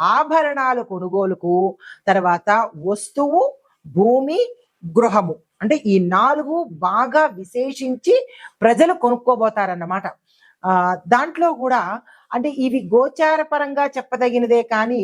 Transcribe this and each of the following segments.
ఆభరణాలు కొనుగోలుకు తర్వాత వస్తువు భూమి గృహము. అంటే ఈ నాలుగు బాగా విశేషించి ప్రజలు కొనుక్కోబోతారన్నమాట. ఆ దాంట్లో కూడా అంటే ఇవి గోచార పరంగా చెప్పదగినదే కానీ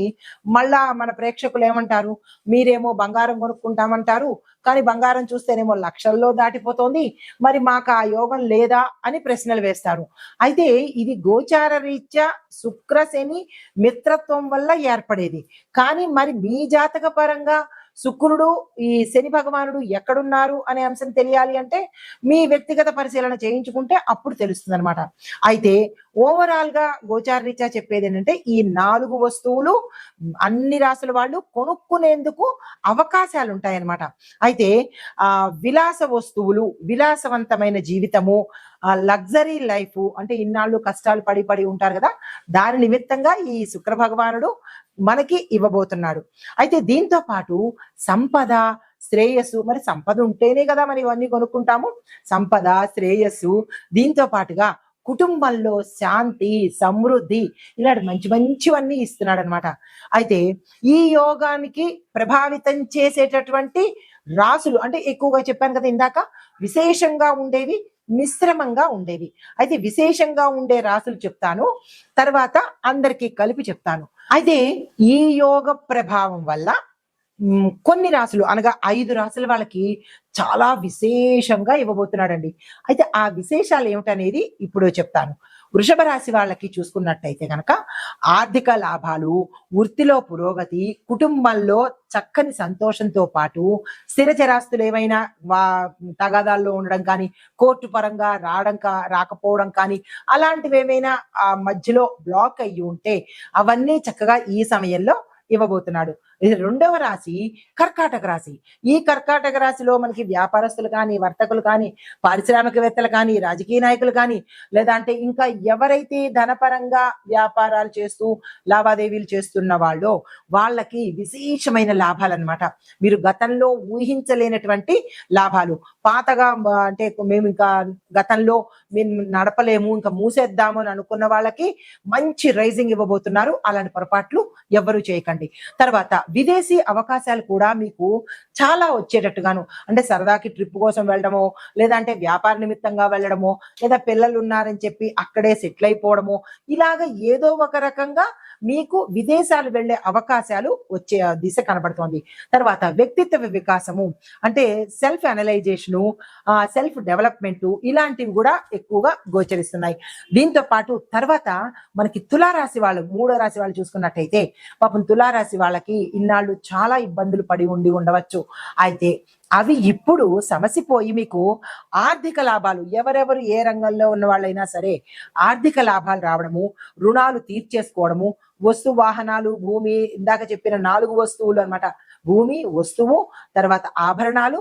మళ్ళా మన ప్రేక్షకులు ఏమంటారు? మీరేమో బంగారం కొనుక్కుంటామంటారు కానీ బంగారం చూస్తేనేమో లక్షల్లో దాటిపోతోంది మరి మాకు ఆ యోగం లేదా అని ప్రశ్నలు వేస్తారు. అయితే ఇది గోచార రీత్యా శుక్రశని మిత్రత్వం వల్ల ఏర్పడేది. కానీ మరి మీ జాతక పరంగా శుక్రుడు ఈ శని భగవానుడు ఎక్కడున్నారు అనే అంశం తెలియాలి అంటే మీ వ్యక్తిగత పరిశీలన చేయించుకుంటే అప్పుడు తెలుస్తుంది అనమాట అయితే ఓవరాల్గా గోచారీత్యా చెప్పేది ఏంటంటే ఈ నాలుగు వస్తువులు అన్ని రాసుల వాళ్ళు కొనుక్కునేందుకు అవకాశాలు ఉంటాయన్నమాట అయితే ఆ విలాస వస్తువులు విలాసవంతమైన జీవితము ఆ లగ్జరీ లైఫ్ అంటే ఇన్నాళ్ళు కష్టాలు పడి పడి ఉంటారు కదా దాని నిమిత్తంగా ఈ శుక్ర భగవానుడు మనకి ఇవ్వబోతున్నాడు. అయితే దీంతో పాటు సంపద శ్రేయస్సు మరి సంపద ఉంటేనే కదా మరి ఇవన్నీ కొనుక్కుంటాము. సంపద శ్రేయస్సు దీంతో పాటుగా కుటుంబంలో శాంతి సమృద్ధి ఇలాంటి మంచి మంచివన్నీ ఇస్తున్నాడు అనమాట అయితే ఈ యోగానికి ప్రభావితం చేసేటటువంటి రాసులు అంటే ఎక్కువగా చెప్పాను కదా ఇందాక విశేషంగా ఉండేవి మిశ్రమంగా ఉండేవి. అయితే విశేషంగా ఉండే రాసులు చెప్తాను. తర్వాత అందరికీ కలిపి చెప్తాను. అయితే ఈ యోగ ప్రభావం వల్ల కొన్ని రాసులు అనగా ఐదు రాసుల వాళ్ళకి చాలా విశేషంగా ఇవ్వబోతున్నాడండి. అయితే ఆ విశేషాలు ఏమిటనేది ఇప్పుడు చెప్తాను. వృషభ రాశి వాళ్ళకి చూసుకున్నట్టయితే కనుక ఆర్థిక లాభాలు వృత్తిలో పురోగతి కుటుంబంలో చక్కని సంతోషంతో పాటు స్థిరచరాస్తులు ఏమైనా వా తగాదాల్లో ఉండడం కానీ కోర్టు పరంగా రావడం కా రాకపోవడం కానీ అలాంటివి ఏమైనా ఆ మధ్యలో బ్లాక్ అయ్యి ఉంటే అవన్నీ చక్కగా ఈ సమయంలో ఇవ్వబోతున్నాడు. ఇది రెండవ రాశి కర్కాటక రాశి. ఈ కర్కాటక రాశిలో మనకి వ్యాపారస్తులు కానీ వర్తకులు కానీ పారిశ్రామికవేత్తలు కానీ రాజకీయ నాయకులు కానీ లేదా అంటే ఇంకా ఎవరైతే ధనపరంగా వ్యాపారాలు చేస్తూ లావాదేవీలు చేస్తున్న వాళ్ళో వాళ్ళకి విశేషమైన లాభాలు అన్నమాట మీరు గతంలో ఊహించలేనటువంటి లాభాలు. పాతగా అంటే మేము ఇంకా గతంలో మేము నడపలేము ఇంకా మూసేద్దాము అని అనుకున్న వాళ్ళకి మంచి రైజింగ్ ఇవ్వబోతున్నారు. అలాంటి పొరపాట్లు ఎవరు చేయకండి. తర్వాత విదేశీ అవకాశాలు కూడా మీకు చాలా వచ్చేటట్టుగాను అంటే సరదాకి ట్రిప్ కోసం వెళ్ళడమో లేదా అంటే వ్యాపార నిమిత్తంగా వెళ్ళడమో లేదా పిల్లలు ఉన్నారని చెప్పి అక్కడే సెటిల్ అయిపోవడమో ఇలాగ ఏదో ఒక రకంగా మీకు విదేశాలు వెళ్ళే అవకాశాలు వచ్చే దిశ కనబడుతోంది. తర్వాత వ్యక్తిత్వ వికాసము అంటే సెల్ఫ్ అనలైజేషను సెల్ఫ్ డెవలప్మెంట్ ఇలాంటివి కూడా ఎక్కువగా గోచరిస్తున్నాయి. దీంతో పాటు తర్వాత మనకి తులారాశి వాళ్ళు మూడో రాశి వాళ్ళు చూసుకున్నట్టయితే పాపం తుల తులారాశి వాళ్ళకి ఇన్నాళ్ళు చాలా ఇబ్బందులు పడి ఉండి ఉండవచ్చు. అయితే అవి ఇప్పుడు సమసిపోయి మీకు ఆర్థిక లాభాలు ఎవరెవరు ఏ రంగంలో ఉన్న వాళ్ళైనా సరే ఆర్థిక లాభాలు రావడము రుణాలు తీర్చేసుకోవడము వస్తు వాహనాలు భూమి ఇందాక చెప్పిన నాలుగు వస్తువులు అన్నమాట. భూమి వస్తువు తర్వాత ఆభరణాలు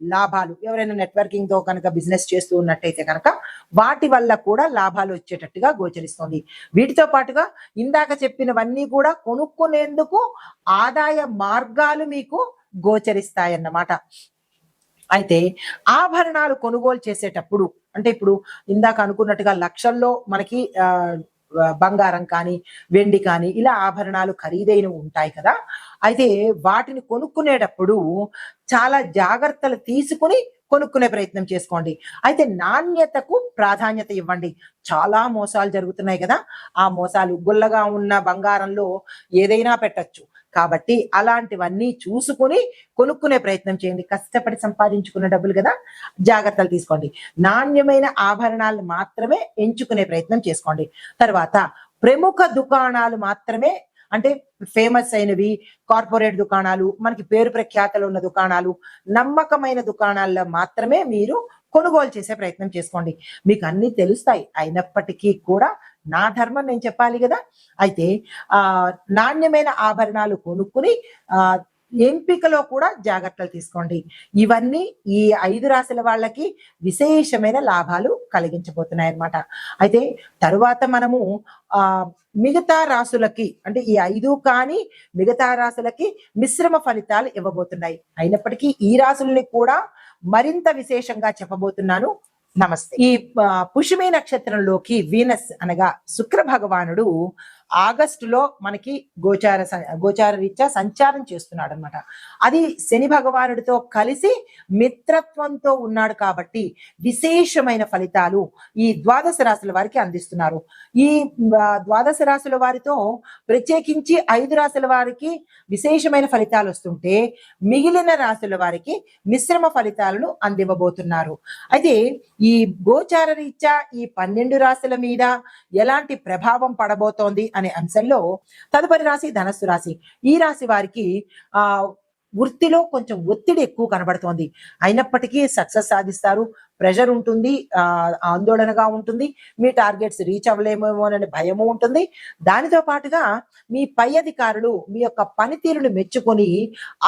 లాభాలు. ఎవరైనా నెట్వర్కింగ్తో కనుక బిజినెస్ చేస్తూ ఉన్నట్టయితే కనుక వాటి వల్ల కూడా లాభాలు వచ్చేటట్టుగా గోచరిస్తుంది. వీటితో పాటుగా ఇందాక చెప్పినవన్నీ కూడా కొనుక్కునేందుకు ఆదాయ మార్గాలు మీకు గోచరిస్తాయన్నమాట. అయితే ఆభరణాలు కొనుగోలు చేసేటప్పుడు అంటే ఇప్పుడు ఇందాక అనుకున్నట్టుగా లక్షల్లో మనకి ఆ బంగారం కానీ వెండి కానీ ఇలా ఆభరణాలు ఖరీదైనవి ఉంటాయి కదా. అయితే వాటిని కొనుక్కునేటప్పుడు చాలా జాగ్రత్తలు తీసుకుని కొనుక్కునే ప్రయత్నం చేసుకోండి. అయితే నాణ్యతకు ప్రాధాన్యత ఇవ్వండి. చాలా మోసాలు జరుగుతున్నాయి కదా. ఆ మోసాలు గుల్లగా ఉన్న బంగారంలో ఏదైనా పెట్టచ్చు. కాబట్టి అలాంటివన్నీ చూసుకుని కొనుక్కునే ప్రయత్నం చేయండి. కష్టపడి సంపాదించుకున్న డబ్బులు కదా జాగ్రత్తలు తీసుకోండి. నాణ్యమైన ఆభరణాలు మాత్రమే ఎంచుకునే ప్రయత్నం చేసుకోండి. తర్వాత ప్రముఖ దుకాణాలు మాత్రమే అంటే ఫేమస్ అయినవి కార్పొరేట్ దుకాణాలు మనకి పేరు ప్రఖ్యాతలు ఉన్న దుకాణాలు నమ్మకమైన దుకాణాల్లో మాత్రమే మీరు కొనుగోలు చేసే ప్రయత్నం చేసుకోండి. మీకు అన్ని తెలుస్తాయి. అయినప్పటికీ కూడా నా ధర్మం నేను చెప్పాలి కదా? అయితే ఆ నాణ్యమైన ఆభరణాలు కొనుక్కుని ఆ ఎంపికలో కూడా జాగ్రత్తలు తీసుకోండి. ఇవన్నీ ఈ ఐదు రాశుల వాళ్ళకి విశేషమైన లాభాలు కలిగించబోతున్నాయి అన్నమాట అయితే తరువాత మనము ఆ మిగతా రాసులకి అంటే ఈ ఐదు కానీ మిగతా రాసులకి మిశ్రమ ఫలితాలు ఇవ్వబోతున్నాయి. అయినప్పటికీ ఈ రాసుల్ని కూడా మరింత విశేషంగా చెప్పబోతున్నాను. నమస్తే. ఈ పుష్మి పుష్యమి నక్షత్రంలోకి వీనస్ అనగా శుక్ర భగవానుడు ఆగస్టులో మనకి గోచార గోచార రీత్యా సంచారం చేస్తున్నాడు అనమాట అది శని భగవానుడితో కలిసి మిత్రత్వంతో ఉన్నాడు కాబట్టి విశేషమైన ఫలితాలు ఈ ద్వాదశ రాశుల వారికి అందిస్తున్నారు. ఈ ద్వాదశ రాశుల వారితో ప్రత్యేకించి ఐదు రాశుల వారికి విశేషమైన ఫలితాలు వస్తుంటే మిగిలిన రాశుల వారికి మిశ్రమ ఫలితాలను అందివ్వబోతున్నారు. అయితే ఈ గోచార రీత్యా ఈ పన్నెండు రాశుల మీద ఎలాంటి ప్రభావం పడబోతోంది అనే అంశంలో తదుపరి రాశి ధనస్సు రాశి. ఈ రాశి వారికి ఆ వృత్తిలో కొంచెం ఒత్తిడి ఎక్కువ కనబడుతోంది. అయినప్పటికీ సక్సెస్ సాధిస్తారు. ప్రెషర్ ఉంటుంది ఆందోళనగా ఉంటుంది మీ టార్గెట్స్ రీచ్ అవ్వలేమేమో అనే భయము ఉంటుంది. దానితో పాటుగా మీ పై అధికారులు మీ యొక్క పనితీరును మెచ్చుకొని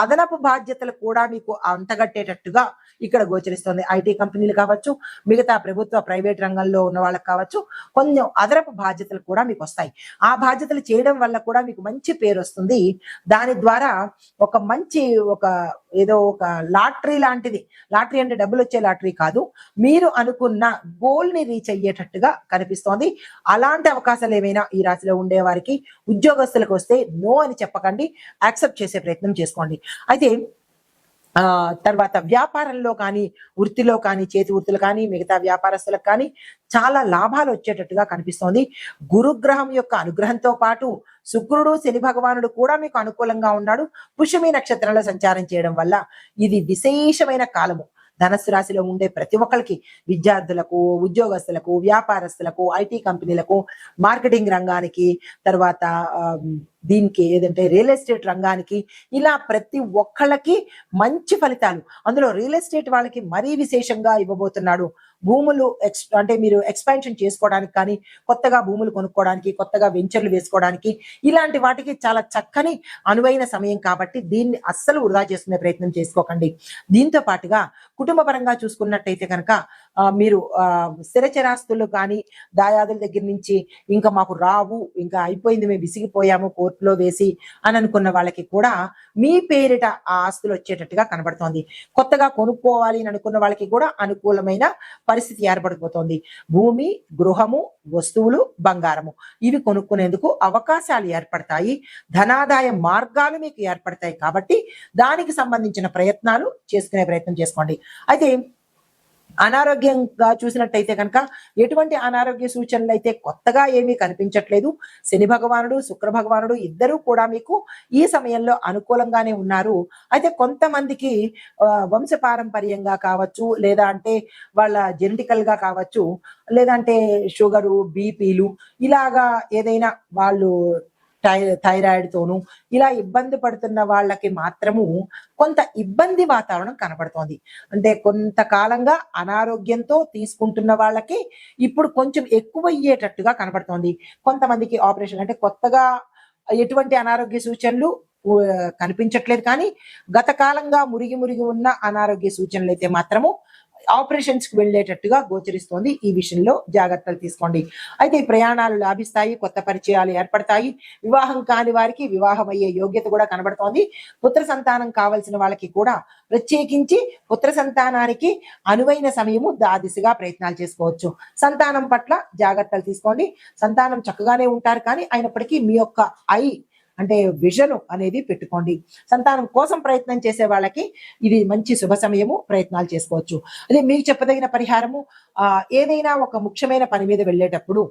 అదనపు బాధ్యతలు కూడా మీకు అంతగట్టేటట్టుగా ఇక్కడ గోచరిస్తుంది. ఐటీ కంపెనీలు కావచ్చు మిగతా ప్రభుత్వ ప్రైవేట్ రంగంలో ఉన్న వాళ్ళకి కావచ్చు కొంచెం అదనపు బాధ్యతలు కూడా మీకు వస్తాయి. ఆ బాధ్యతలు చేయడం వల్ల కూడా మీకు మంచి పేరు వస్తుంది. దాని ద్వారా ఒక మంచి ఒక ఏదో ఒక లాటరీ లాంటిది. లాటరీ అంటే డబ్బులు వచ్చే లాటరీ కాదు. మీరు అనుకున్న గోల్ని రీచ్ అయ్యేటట్టుగా కనిపిస్తోంది. అలాంటి అవకాశాలు ఏమైనా ఈ రాశిలో ఉండే వారికి ఉద్యోగస్తులకు వస్తే నో అని చెప్పకండి. యాక్సెప్ట్ చేసే ప్రయత్నం చేసుకోండి. అయితే తర్వాత వ్యాపారంలో కానీ వృత్తిలో కానీ చేతి వృత్తులు కానీ మిగతా వ్యాపారస్తులకు కానీ చాలా లాభాలు వచ్చేటట్టుగా కనిపిస్తోంది. గురుగ్రహం యొక్క అనుగ్రహంతో పాటు శుక్రుడు శని భగవానుడు కూడా మీకు అనుకూలంగా ఉన్నాడు. పుష్యమి నక్షత్రంలో సంచారం చేయడం వల్ల ఇది విశేషమైన కాలము. ధనస్సు రాశిలో ఉండే ప్రతి ఒక్కరికి విద్యార్థులకు ఉద్యోగస్తులకు వ్యాపారస్తులకు ఐటీ కంపెనీలకు మార్కెటింగ్ రంగానికి తర్వాత దీనికి ఏదంటే రియల్ ఎస్టేట్ రంగానికి ఇలా ప్రతి ఒక్కళ్ళకి మంచి ఫలితాలు. అందులో రియల్ ఎస్టేట్ వాళ్ళకి మరీ విశేషంగా ఇవ్వబోతున్నాడు భూములు ఎక్స్ అంటే మీరు ఎక్స్పాన్షన్ చేసుకోవడానికి కానీ కొత్తగా భూములు కొనుక్కోవడానికి కొత్తగా వెంచర్లు వేసుకోవడానికి ఇలాంటి వాటికి చాలా చక్కని అనువైన సమయం కాబట్టి దీన్ని అస్సలు వృధా చేసుకునే ప్రయత్నం చేసుకోకండి. దీంతో పాటుగా కుటుంబ పరంగా చూసుకున్నట్టయితే కనుక మీరు స్థిరచరాస్తులు కానీ దాయాదుల దగ్గర నుంచి ఇంకా మాకు రావు ఇంకా అయిపోయింది మేము విసిగిపోయాము కోర్టులో వేసి అని అనుకున్న వాళ్ళకి కూడా మీ పేరిట ఆ ఆస్తులు వచ్చేటట్టుగా కనబడుతోంది. కొత్తగా కొనుక్కోవాలి అని అనుకున్న వాళ్ళకి కూడా అనుకూలమైన పరిస్థితి ఏర్పడిపోతోంది. భూమి గృహము వస్తువులు బంగారము. ఇవి కొనుక్కునేందుకు అవకాశాలు ఏర్పడతాయి. ధనాదాయ మార్గాలు మీకు ఏర్పడతాయి కాబట్టి దానికి సంబంధించిన ప్రయత్నాలు చేసుకునే ప్రయత్నం చేసుకోండి. అయితే అనారోగ్యంగా చూసినట్టయితే కనుక ఎటువంటి అనారోగ్య సూచనలు అయితే కొత్తగా ఏమీ కనిపించట్లేదు. శని భగవానుడు శుక్ర భగవానుడు ఇద్దరూ కూడా మీకు ఈ సమయంలో అనుకూలంగానే ఉన్నారు. అయితే కొంతమందికి వంశపారంపర్యంగా కావచ్చు లేదా అంటే వాళ్ళ జెనెటికల్గా కావచ్చు లేదంటే షుగరు బీపీలు ఇలాగా ఏదైనా వాళ్ళు థైరాయిడ్ తోను ఇలా ఇబ్బంది పడుతున్న వాళ్ళకి మాత్రము కొంత ఇబ్బంది వాతావరణం కనబడుతోంది అంటే కొంతకాలంగా అనారోగ్యంతో తీసుకుంటున్న వాళ్ళకి ఇప్పుడు కొంచెం ఎక్కువ అయ్యేటట్టుగా కనబడుతోంది కొంతమందికి ఆపరేషన్ అంటే కొత్తగా ఎటువంటి అనారోగ్య సూచనలు కనిపించట్లేదు కానీ గత కాలంగా మురిగి మురిగి ఉన్న అనారోగ్య సూచనలు అయితే మాత్రము ఆపరేషన్స్కి వెళ్ళేటట్టుగా గోచరిస్తోంది ఈ విషయంలో జాగ్రత్తలు తీసుకోండి. అయితే ప్రయాణాలు లాభిస్తాయి కొత్త పరిచయాలు ఏర్పడతాయి. వివాహం కాని వారికి వివాహం అయ్యే యోగ్యత కూడా కనబడుతోంది. పుత్ర సంతానం కావలసిన వాళ్ళకి కూడా ప్రత్యేకించి పుత్ర సంతానానికి అనువైన సమయము దా దిశగా ప్రయత్నాలు చేసుకోవచ్చు. సంతానం పట్ల జాగ్రత్తలు తీసుకోండి. సంతానం చక్కగానే ఉంటారు కానీ అయినప్పటికీ మీ యొక్క ఐ అంటే విజన్ అనేది పెట్టుకోండి. సంతానం కోసం ప్రయత్నం చేసే వాళ్ళకి ఇది మంచి శుభ సమయము ప్రయత్నాలు చేసుకోవచ్చు. అదే మీకు చెప్పదగిన పరిహారము ఏదైనా ఒక ముఖ్యమైన పని మీద వెళ్ళేటప్పుడు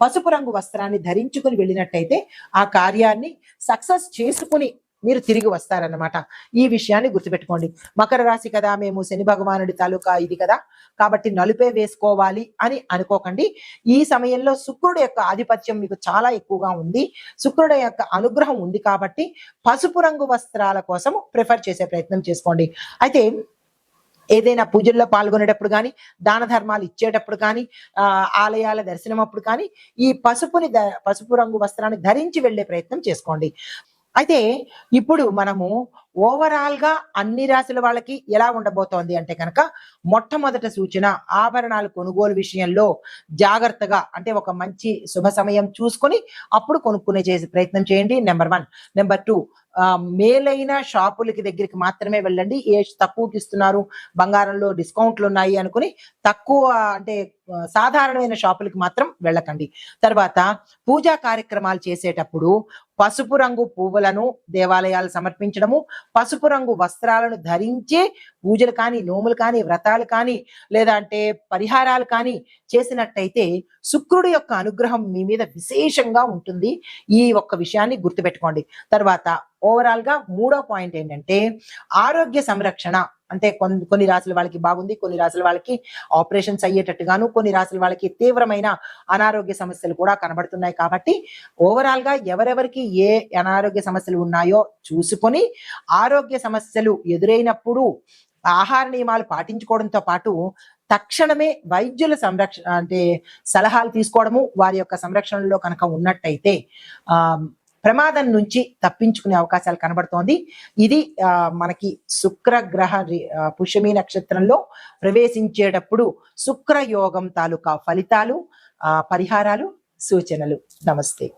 పసుపు రంగు వస్త్రాన్ని ధరించుకుని వెళ్ళినట్టయితే ఆ కార్యాన్ని సక్సెస్ చేసుకుని మీరు తిరిగి వస్తారన్నమాట. ఈ విషయాన్ని గుర్తుపెట్టుకోండి. మకర రాశి కదా మేము శని భగవానుడి తాలూకా ఇది కదా. కాబట్టి నలుపే వేసుకోవాలి అని అనుకోకండి. ఈ సమయంలో శుక్రుడు యొక్క ఆధిపత్యం మీకు చాలా ఎక్కువగా ఉంది. శుక్రుడు యొక్క అనుగ్రహం ఉంది కాబట్టి పసుపు రంగు వస్త్రాల కోసం ప్రిఫర్ చేసే ప్రయత్నం చేసుకోండి. అయితే ఏదైనా పూజల్లో పాల్గొనేటప్పుడు కానీ దాన ధర్మాలు ఇచ్చేటప్పుడు కానీ ఆలయాల దర్శనం అప్పుడు కానీ ఈ పసుపుని పసుపు రంగు వస్త్రాన్ని ధరించి వెళ్ళే ప్రయత్నం చేసుకోండి. అయితే ఇప్పుడు మనము ఓవరాల్గా అన్ని రాశుల వాళ్ళకి ఎలా ఉండబోతోంది అంటే కనుక మొట్టమొదట సూచన ఆభరణాలు కొనుగోలు విషయంలో జాగ్రత్తగా అంటే ఒక మంచి శుభ సమయం చూసుకొని అప్పుడు కొనుక్కునే చేసే ప్రయత్నం చేయండి. నెంబర్ వన్ నెంబర్ టూ మేలైన షాపులకి దగ్గరికి మాత్రమే వెళ్ళండి. ఏ తక్కువకి ఇస్తున్నారు? బంగారంలో డిస్కౌంట్లు ఉన్నాయి అనుకుని తక్కువ అంటే సాధారణమైన షాపులకి మాత్రం వెళ్ళకండి. తర్వాత పూజా కార్యక్రమాలు చేసేటప్పుడు పసుపు రంగు పువ్వులను దేవాలయాలు సమర్పించడము పసుపు రంగు వస్త్రాలను ధరించే పూజలు కానీ నోములు కానీ వ్రతాలు కానీ లేదా అంటే పరిహారాలు కానీ చేసినట్టయితే శుక్రుడు యొక్క అనుగ్రహం మీ మీద విశేషంగా ఉంటుంది. ఈ ఒక్క విషయాన్ని గుర్తుపెట్టుకోండి. తర్వాత ఓవరాల్గా మూడో పాయింట్ ఏంటంటే ఆరోగ్య సంరక్షణ. అంటే కొన్ని కొన్ని రాసుల వాళ్ళకి బాగుంది కొన్ని రాసుల వాళ్ళకి ఆపరేషన్స్ అయ్యేటట్టుగాను కొన్ని రాసుల వాళ్ళకి తీవ్రమైన అనారోగ్య సమస్యలు కూడా కనబడుతున్నాయి. కాబట్టి ఓవరాల్గా ఎవరెవరికి ఏ అనారోగ్య సమస్యలు ఉన్నాయో చూసుకొని ఆరోగ్య సమస్యలు ఎదురైనప్పుడు ఆహార నియమాలు పాటించుకోవడంతో పాటు తక్షణమే వైద్యుల సంరక్షణ అంటే సలహాలు తీసుకోవడము వారి యొక్క సంరక్షణలో కనుక ఉన్నట్టయితే ఆ ప్రమాదం నుంచి తప్పించుకునే అవకాశాలు కనబడుతోంది. ఇది ఆ, మనకి శుక్ర గ్రహ రి- పుష్యమి నక్షత్రంలో ప్రవేశించేటప్పుడు శుక్రయోగం తాలూకా ఫలితాలు ఆ, పరిహారాలు సూచనలు. నమస్తే.